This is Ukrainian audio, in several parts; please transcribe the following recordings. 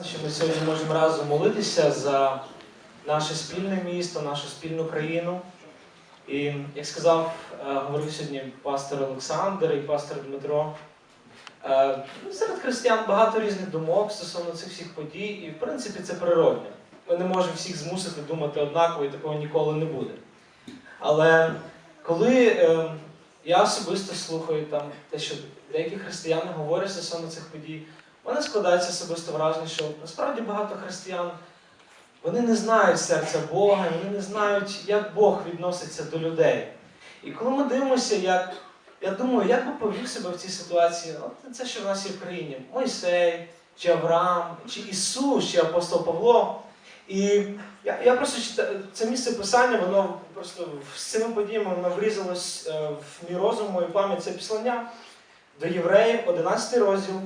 Що ми сьогодні можемо разом молитися за наше спільне місто, нашу спільну країну. І як сказав, е, говорив сьогодні пастор Олександр і пастор Дмитро. е, ну, Серед християн багато різних думок стосовно цих всіх подій, і в принципі це природне. Ми не можемо всіх змусити думати однаково, і такого ніколи не буде. Але коли е, я особисто слухаю там те, що деякі християни говорять стосовно цих подій, мене складається особисто враження, що насправді багато християн вони не знають серця Бога, вони не знають, як Бог відноситься до людей. І коли ми дивимося, як я думаю, як би повів себе в цій ситуації, от це, що в нас є в країні, Мойсей, чи Авраам, чи Ісус, чи апостол Павло. І я, я просто читаю це місце писання, воно просто з цими подіями воно врізалось е, в мій розум, мою пам'ять. Це післання до євреїв, 11 розділ.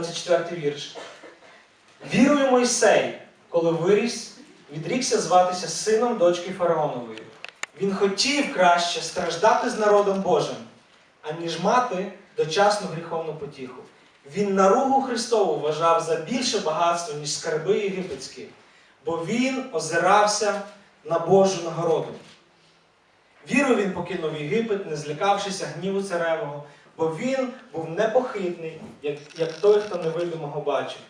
24 вірш. Вірою Мойсей, коли виріс, відрікся зватися сином дочки Фараонової. Він хотів краще страждати з народом Божим, аніж мати дочасну гріховну потіху. Він наругу Христову вважав за більше багатство, ніж скарби єгипетські, бо він озирався на Божу нагороду. Віру він покинув Єгипет, не злякавшися гніву царевого, бо він був непохитний, як, як той, хто невидимого бачив.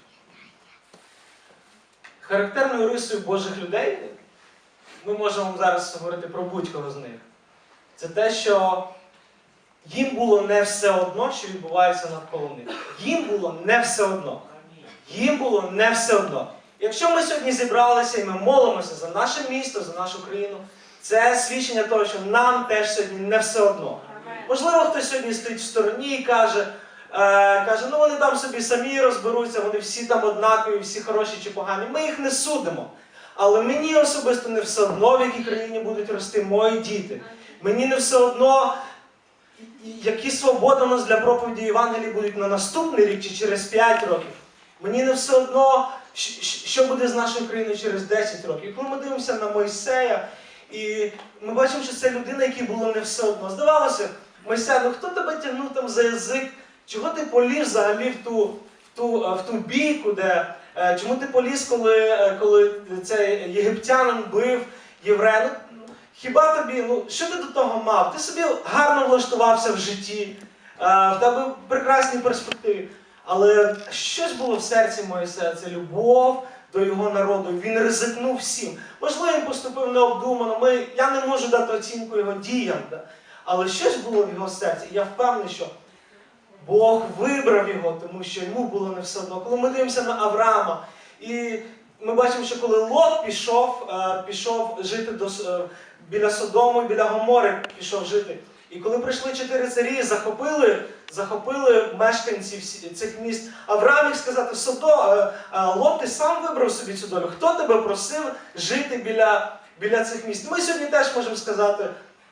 Характерною рисою Божих людей, ми можемо зараз говорити про будь-кого з них, це те, що їм було не все одно, що відбувається навколо них. Їм було не все одно. Їм було не все одно. Якщо ми сьогодні зібралися і ми молимося за наше місто, за нашу країну, це свідчення того, що нам теж сьогодні не все одно. Можливо, хтось сьогодні стоїть в стороні і каже, е, каже, ну вони там собі самі розберуться, вони всі там однакові, всі хороші чи погані. Ми їх не судимо. Але мені особисто не все одно, в якій країні будуть рости мої діти. Мені не все одно, які свободи у нас для проповіді Євангелії будуть на наступний рік чи через 5 років. Мені не все одно, що буде з нашою країною через 10 років. І коли ми дивимося на Мойсея, і ми бачимо, що це людина, якій було не все одно. Здавалося, Мойсей, ну хто тебе тягнув там за язик? Чого ти поліз взагалі в ту, в ту, е, в ту бійку, де е, чому ти поліз, коли, е, коли цей єгиптянин бив єврея? Ну, хіба тобі, ну що ти до того мав? Ти собі гарно влаштувався в житті, в тебе прекрасні перспективи. Але щось було в серці Моїсея, це любов до його народу. Він ризикнув всім. Можливо, він поступив необдумано. Ми, я не можу дати оцінку його діям. Да? Але щось було в його серці. І я впевнений, що Бог вибрав його, тому що йому було не все одно. Коли ми дивимося на Авраама, і ми бачимо, що коли Лот пішов, е, пішов жити до, е, біля Содому, біля Гомори пішов жити. І коли прийшли чотири царі, захопили, захопили мешканців цих міст, Авраам міг сказати, Содо, е, Лот, ти сам вибрав собі цю долю. Хто тебе просив жити біля, біля цих міст? Ми сьогодні теж можемо сказати,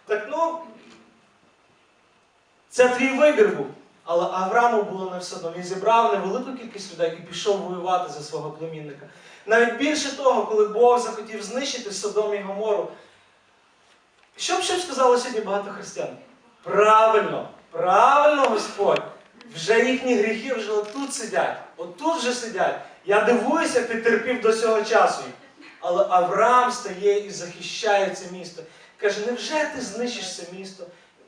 так ну, це твій вибір був. Але Аврааму було не все одно. Він зібрав невелику кількість людей і пішов воювати за свого племінника. Навіть більше того, коли Бог захотів знищити Содом і Гомору, що б б сказало сьогодні багато християн? Правильно, правильно, Господь. Вже їхні гріхи вже отут сидять, отут вже сидять. Я дивуюся, ти терпів до цього часу. Але Авраам стає і захищає це місто. Каже, невже ти знищиш це місто?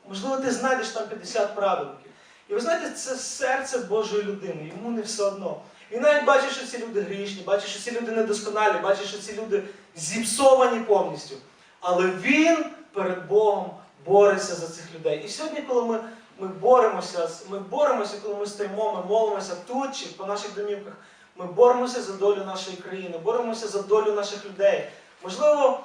Можливо, ти знайдеш там 50 праведників. І ви знаєте, це серце Божої людини, йому не все одно. Він навіть бачить, що ці люди грішні, бачить, що ці люди недосконалі, бачить, що ці люди зіпсовані повністю. Але він перед Богом бореться за цих людей. І сьогодні, коли ми, ми боремося, ми боремося, коли ми стоїмо, ми молимося тут чи по наших домівках, ми боремося за долю нашої країни, боремося за долю наших людей. Можливо,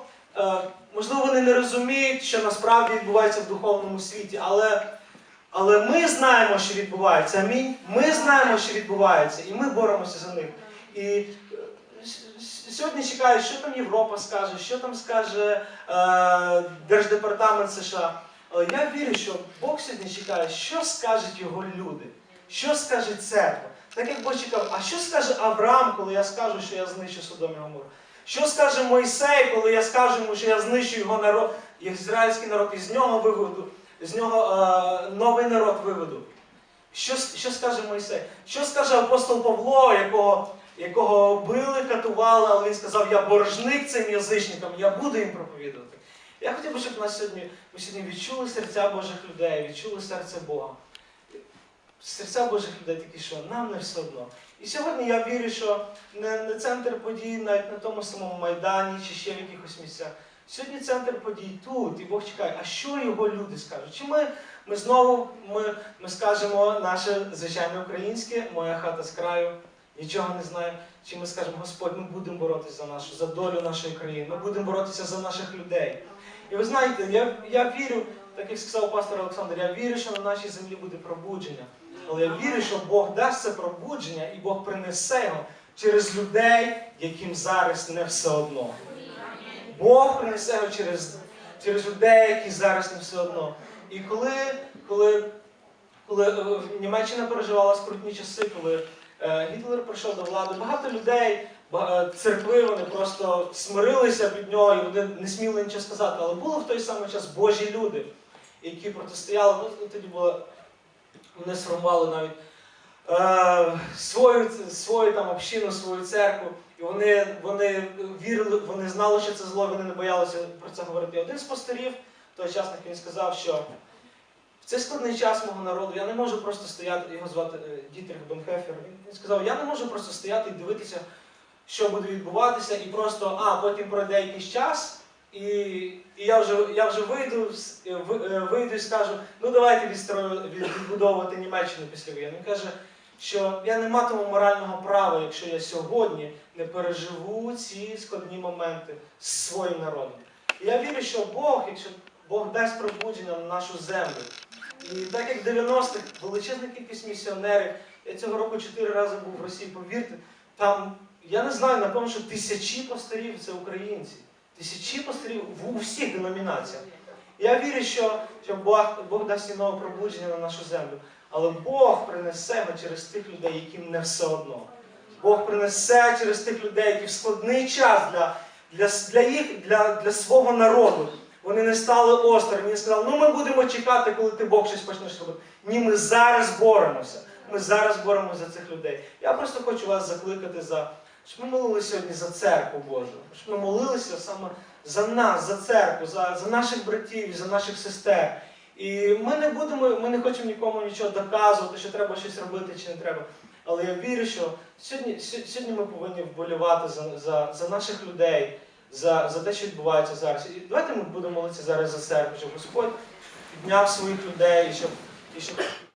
можливо, вони не розуміють, що насправді відбувається в духовному світі, але. Але ми знаємо, що відбувається. Амінь. Ми знаємо, що відбувається, і ми боремося за них. І е, сьогодні чекають, що там Європа скаже, що там скаже е, Держдепартамент США. Але я вірю, що Бог сьогодні чекає, що скажуть його люди, що скаже церква. Так як Бог чекав, а що скаже Авраам, коли я скажу, що я знищу Содом і Гомору? Що скаже Мойсей, коли я скажу йому, що я знищу його народ, ізраїльський народ, і з нього виведу з нього е, новий народ виведу. Що, що скаже Мойсей? Що скаже апостол Павло, якого, якого били, катували, але він сказав, я боржник цим язичникам, я буду їм проповідувати. Я хотів би, щоб нас сьогодні, ми сьогодні відчули серця Божих людей, відчули серце Бога. Серця Божих людей такі, що нам не все одно. І сьогодні я вірю, що не, не центр подій навіть на тому самому Майдані чи ще в якихось місцях. Сьогодні центр подій тут, і Бог чекає, а що його люди скажуть? Чи ми, ми знову ми, ми скажемо наше звичайне українське, моя хата з краю, нічого не знаю. Чи ми скажемо, Господь, ми будемо боротися за нашу, за долю нашої країни, ми будемо боротися за наших людей. І ви знаєте, я, я вірю, так як сказав пастор Олександр, я вірю, що на нашій землі буде пробудження. Але я вірю, що Бог дасть це пробудження і Бог принесе його через людей, яким зараз не все одно. Бог принесе його через, через людей, які зараз не все одно. І коли, коли, коли е, Німеччина переживала скрутні часи, коли е, Гітлер прийшов до влади, багато людей, е, церкви, вони просто смирилися під нього і вони не сміли нічого сказати. Але були в той самий час Божі люди, які протистояли. Ну, тоді було, вони сформували навіть е, свою, свою там общину, свою церкву. І вони, вони вірили, вони знали, що це зло, вони не боялися про це говорити. І один з пастирів, той часник, він сказав, що в цей складний час мого народу я не можу просто стояти, його звати е, Дітрих Бенхефер. Він сказав, я не можу просто стояти і дивитися, що буде відбуватися, і просто, а потім пройде якийсь час, і, і я вже, я вже вийду, е, е, вийду і скажу, ну давайте відбудовувати Німеччину після війни. Він каже, що я не матиму морального права, якщо я сьогодні не переживу ці складні моменти з своїм народом. І я вірю, що Бог, якщо Бог дасть пробудження на нашу землю. І так як в 90-х величезна кількість місіонерів, я цього року чотири рази був в Росії, повірте, там, я не знаю, напевно, що тисячі пасторів це українці. Тисячі пасторів в усіх деномінаціях. Я вірю, що, що Бог, Бог дасть і нове пробудження на нашу землю. Але Бог принесе його через тих людей, яким не все одно. Бог принесе через тих людей, які в складний час для, для, для їх, для, для свого народу. Вони не стали осторонь, не сказали, ну ми будемо чекати, коли ти Бог щось почнеш робити. Ні, ми зараз боремося. Ми зараз боремося за цих людей. Я просто хочу вас закликати за, щоб ми молилися сьогодні за церкву Божу, щоб ми молилися саме за нас, за церкву, за, за наших братів за наших сестер. І ми не будемо, ми не хочемо нікому нічого доказувати, що треба щось робити чи не треба. Але я вірю, що сьогодні, сьогодні ми повинні вболівати за, за, за наших людей, за, за те, що відбувається зараз. І давайте ми будемо молитися зараз за церкву, щоб Господь підняв своїх людей, і щоб, і щоб